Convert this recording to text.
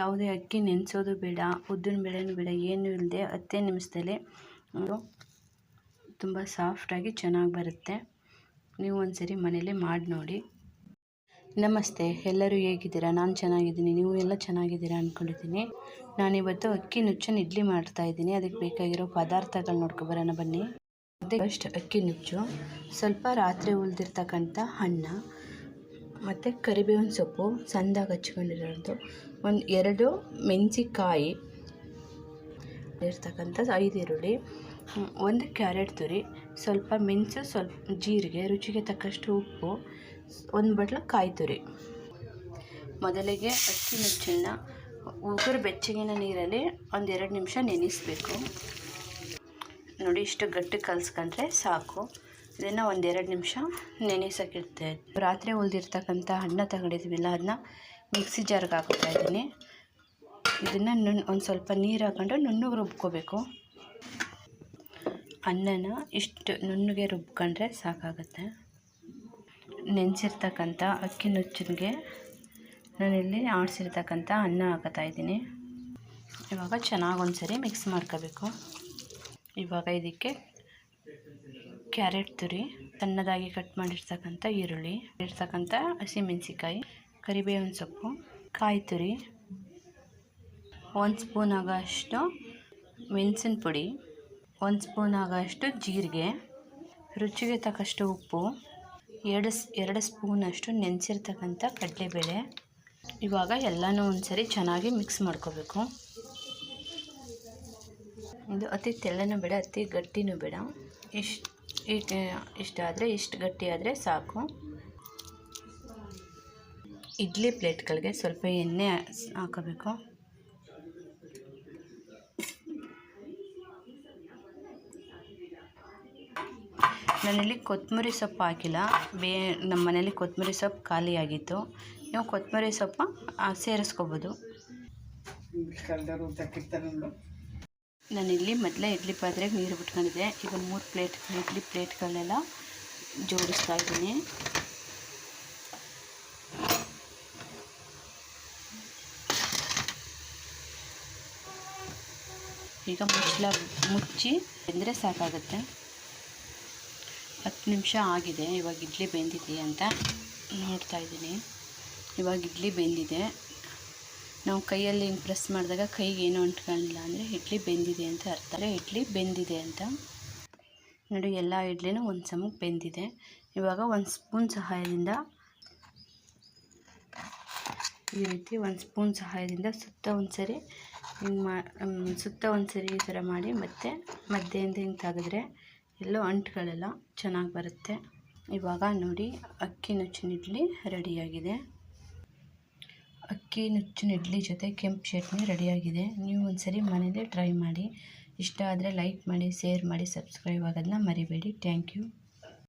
ಯಾವುದೇ ಅಕ್ಕಿ ನೆನೆಸೋದು ಬೇಡ, ಉದ್ದಿನ ಬೇಳೆನೂ ಬೇಡ, ಏನೂ ಇಲ್ಲದೆ ಹತ್ತೇ ನಿಮಿಷದಲ್ಲಿ ತುಂಬ ಸಾಫ್ಟಾಗಿ ಚೆನ್ನಾಗಿ ಬರುತ್ತೆ. ನೀವು ಒಂದ್ಸರಿ ಮನೇಲಿ ಮಾಡಿ ನೋಡಿ. ನಮಸ್ತೆ, ಎಲ್ಲರೂ ಹೇಗಿದ್ದೀರಾ? ನಾನು ಚೆನ್ನಾಗಿದ್ದೀನಿ. ನೀವು ಎಲ್ಲ ಚೆನ್ನಾಗಿದ್ದೀರಾ ಅಂದ್ಕೊಂಡಿದ್ದೀನಿ ನಾನಿವತ್ತು ಅಕ್ಕಿ ನುಚ್ಚನ್ನು ಇಡ್ಲಿ ಮಾಡ್ತಾಯಿದ್ದೀನಿ ಅದಕ್ಕೆ ಬೇಕಾಗಿರೋ ಪದಾರ್ಥಗಳು ನೋಡ್ಕೊಬರೋಣ ಬನ್ನಿ. ಅಷ್ಟು ಅಕ್ಕಿ ನುಚ್ಚು. ಸ್ವಲ್ಪ ರಾತ್ರಿ ಉಳಿದಿರ್ತಕ್ಕಂಥ ಅನ್ನ. ಮತ್ತು ಕರಿಬೇವಿನ ಸೊಪ್ಪು ಸಣ್ಣದಾಗಿ ಹಚ್ಕೊಂಡಿರೋದು. ಒಂದು ಎರಡು ಮೆಣಸಿಕಾಯಿ ಇರ್ತಕ್ಕಂಥ ಐದು ಈರುಳ್ಳಿ, ಒಂದು ಕ್ಯಾರೆಟ್ ತುರಿ, ಸ್ವಲ್ಪ ಮೆಣಸು, ಸ್ವಲ್ಪ ಜೀರಿಗೆ, ರುಚಿಗೆ ತಕ್ಕಷ್ಟು ಉಪ್ಪು, ಒಂದು ಬಟ್ಲು ಕಾಯಿ ತುರಿ. ಮೊದಲಿಗೆ ಅಕ್ಕಿ ನುಚ್ಚನ್ನು ಉಗುರು ಬೆಚ್ಚಗಿನ ನೀರಲ್ಲಿ ಒಂದೆರಡು ನಿಮಿಷ ನೆನೆಸ್ಬೇಕು. ನೋಡಿ ಇಷ್ಟು ಗಟ್ಟಿ ಕಲಿಸ್ಕೊಂಡ್ರೆ ಸಾಕು. ಇದನ್ನು ಒಂದೆರಡು ನಿಮಿಷ ನೆನೆಸೋಕ್ಕಿಡ್ತೆ. ರಾತ್ರಿ ಉಳಿದಿರ್ತಕ್ಕಂಥ ಹಣ್ಣು ತಗೊಂಡಿದ್ವಿಲ್ಲ ಅದನ್ನ ಮಿಕ್ಸಿ ಜಾರ್ಗೆ ಹಾಕ್ತಾ ಇದ್ದೀನಿ. ಇದನ್ನು ನುಣ್ಣು ಒಂದು ಸ್ವಲ್ಪ ನೀರು ಹಾಕೊಂಡು ನುಣ್ಣಗೆ ರುಬ್ಕೋಬೇಕು. ಅನ್ನನ ಇಷ್ಟು ನುಣ್ಣಗೆ ರುಬ್ಕೊಂಡ್ರೆ ಸಾಕಾಗುತ್ತೆ. ನೆನೆಸಿರ್ತಕ್ಕಂಥ ಅಕ್ಕಿ ನುಚ್ಚಿಗೆ ನಾನಿಲ್ಲಿ ಆಡಿಸಿರ್ತಕ್ಕಂಥ ಅನ್ನ ಹಾಕೋತಾ ಇದ್ದೀನಿ. ಇವಾಗ ಚೆನ್ನಾಗಿ ಒಂದ್ಸರಿ ಮಿಕ್ಸ್ ಮಾಡ್ಕೋಬೇಕು. ಇವಾಗ ಇದಕ್ಕೆ ಕ್ಯಾರೆಟ್ ತುರಿ ಸಣ್ಣದಾಗಿ ಕಟ್ ಮಾಡಿರ್ತಕ್ಕಂಥ ಈರುಳ್ಳಿ, ಇರ್ತಕ್ಕಂಥ ಹಸಿಮೆಣಸಿಕಾಯಿ ಕರಿಬೇವಿನ ಸೊಪ್ಪು, ಕಾಯಿ ತುರಿ, ಒಂದು ಸ್ಪೂನ್ ಆಗೋಷ್ಟು ಮೆಣಸಿನ ಪುಡಿ, ಒಂದು ಸ್ಪೂನ್ ಆಗೋಷ್ಟು ಜೀರಿಗೆ, ರುಚಿಗೆ ತಕ್ಕಷ್ಟು ಉಪ್ಪು, ಎರಡು ಎರಡು ಸ್ಪೂನಷ್ಟು ನೆನೆಸಿರ್ತಕ್ಕಂಥ ಕಡಲೆಬೇಳೆ. ಇವಾಗ ಎಲ್ಲನೂ ಒಂದ್ಸರಿ ಚೆನ್ನಾಗಿ ಮಿಕ್ಸ್ ಮಾಡ್ಕೋಬೇಕು. ಇದು ಅತಿ ತೆಳ್ಳನೂ ಬೇಡ, ಅತಿ ಗಟ್ಟಿನೂ ಬೇಡ. ಇಷ್ಟು ಇಷ್ಟಾದರೆ ಇಷ್ಟು ಗಟ್ಟಿ ಆದರೆ ಸಾಕು. ಇಡ್ಲಿ ಪ್ಲೇಟ್ಗಳಿಗೆ ಸ್ವಲ್ಪ ಎಣ್ಣೆ ಹಾಕೋಬೇಕು. ನಾನಿಲ್ಲಿ ಕೊತ್ತಂಬರಿ ಸೊಪ್ಪು ಹಾಕಿಲ್ಲ. ಬೇ, ನಮ್ಮ ಮನೇಲಿ ಕೊತ್ತಂಬರಿ ಸೊಪ್ಪು ಖಾಲಿಯಾಗಿತ್ತು ನೀವು ಕೊತ್ತಂಬರಿ ಸೊಪ್ಪು ಸೇರಿಸ್ಕೋಬೋದು. ನಾನಿಲ್ಲಿ ಮೊದಲೇ ಇಡ್ಲಿ ಪಾತ್ರೆಗೆ ನೀರು ಬಿಟ್ಕೊಂಡಿದ್ದೆ. ಈಗ ಮೂರು ಪ್ಲೇಟ್, ಇಡ್ಲಿ ಪ್ಲೇಟ್ಗಳನ್ನೆಲ್ಲ ಜೋಡಿಸ್ತಾ ಇದ್ದೀನಿ. ಈಗ ಮುಚ್ಚಲ ಮುಚ್ಚಿ ಬೆಂದರೆ ಸಾಕಾಗುತ್ತೆ. ಹತ್ತು ನಿಮಿಷ ಆಗಿದೆ. ಇವಾಗ ಇಡ್ಲಿ ಬೆಂದಿದೆ ಅಂತ ನೋಡ್ತಾ ಇದ್ದೀನಿ. ಇವಾಗ ಇಡ್ಲಿ ಬೆಂದಿದೆ. ನಾವು ಕೈಯಲ್ಲಿ ಹಿಂಗೆ ಪ್ರೆಸ್ ಮಾಡಿದಾಗ ಕೈಗೆ ಏನೂ ಅಂಟ್ಕೊಂಡಿಲ್ಲ ಅಂದರೆ ಇಡ್ಲಿ ಬೆಂದಿದೆ ಅಂತ ಅರ್ಥ. ಇಡ್ಲಿ ಬೆಂದಿದೆ ಅಂತ. ನೋಡಿ, ಎಲ್ಲ ಇಡ್ಲಿನೂ ಒಂದು ಸಮಕ್ಕೆ ಬೆಂದಿದೆ. ಇವಾಗ ಒಂದು ಸ್ಪೂನ್ ಸಹಾಯದಿಂದ ಈ ರೀತಿ ಒಂದು ಸ್ಪೂನ್ ಸಹಾಯದಿಂದ ಸುತ್ತ ಒಂದು ಸರಿ ಹಿಂಗೆ ಮಾ ಸುತ್ತ ಒಂದು ಸರಿ ಈ ಥರ ಮಾಡಿ ಮತ್ತೆ ಮಧ್ಯೆಯಿಂದ ಹಿಂಗೆ ತೆಗೆದ್ರೆ ಎಲ್ಲೋ ಅಂಟುಗಳೆಲ್ಲ ಚೆನ್ನಾಗಿ ಬರುತ್ತೆ. ಇವಾಗ ನೋಡಿ ಅಕ್ಕಿ ನುಚ್ಚಿನ ಇಡ್ಲಿ ರೆಡಿಯಾಗಿದೆ. ಅಕ್ಕಿ ನುಚ್ಚಿನ ಇಡ್ಲಿ ಜೊತೆ ಕೆಂಪು ಚಟ್ನಿ ರೆಡಿಯಾಗಿದೆ. ನೀವು ಒಂದ್ಸರಿ ಮನೇಲಿ ಟ್ರೈ ಮಾಡಿ. ಇಷ್ಟ ಆದರೆ ಲೈಕ್ ಮಾಡಿ, ಶೇರ್ ಮಾಡಿ, ಸಬ್ಸ್ಕ್ರೈಬ್ ಆಗೋದನ್ನ ಮರಿಬೇಡಿ. Thank you.